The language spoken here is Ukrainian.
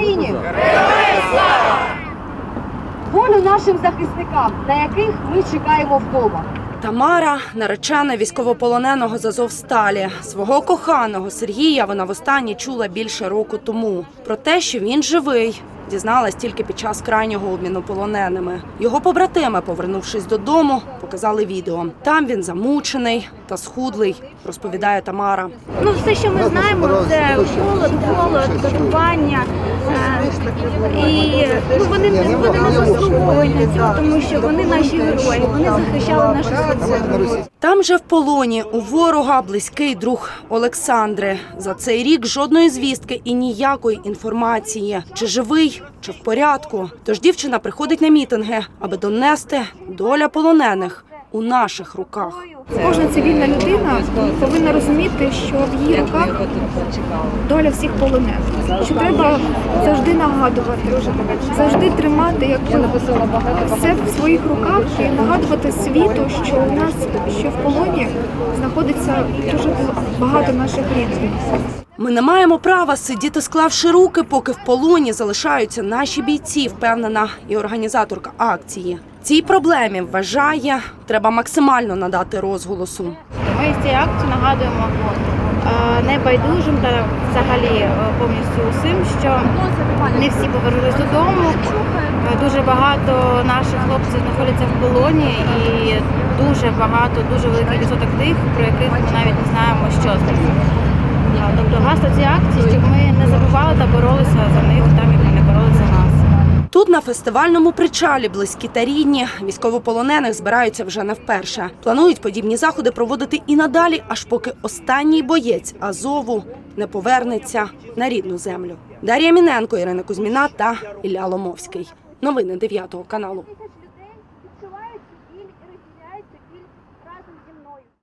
Україні! Волю нашим захисникам, на яких ми чекаємо вдома. Тамара наречена військовополоненого з Азовсталі. Свого коханого Сергія вона востаннє чула більше року тому. Про те, що він живий, дізналась тільки під час крайнього обміну полоненими. Його побратими, повернувшись додому, показали відео. Там він замучений та схудлий, розповідає Тамара. Ну, все, що ми знаємо, це голод, голод, катування. Ну, вони, не- вони заслуговують на цього, тому що вони наші герої, вони захищали нашу свободу. Там же в полоні у ворога близький друг Олександри. За цей рік жодної звістки і ніякої інформації, чи живий, чи в порядку. Тож дівчина приходить на мітинги, аби донести доля полонених у наших руках. Кожна цивільна людина повинна розуміти, що в її руках доля всіх полонених. Що треба завжди нагадувати, завжди тримати як все в своїх руках і нагадувати світу, що у нас що в полоні знаходиться дуже багато наших рідних. Ми не маємо права сидіти, склавши руки, поки в полоні залишаються наші бійці, впевнена і організаторка акції. Цій проблемі вважає, треба максимально надати розголосу. Ми з цією акцією нагадуємо е, небайдужим та взагалі е, повністю усім, що не всі повернулись додому. Е, Дуже багато наших хлопців знаходяться в полоні і дуже багато, дуже великий відсоток тих, про яких ми навіть не знаємо, що з ними. Тобто гасло цієї акції, щоб ми не забували та боролися за них, так як вони боролися за нас. Тут на фестивальному причалі близькі та рідні військовополонених збираються вже не вперше. Планують подібні заходи проводити і надалі, аж поки останній боєць Азову не повернеться на рідну землю. Дар'я Міненко, Ірина Кузьміна та Ілля Ломовський. Новини 9 каналу.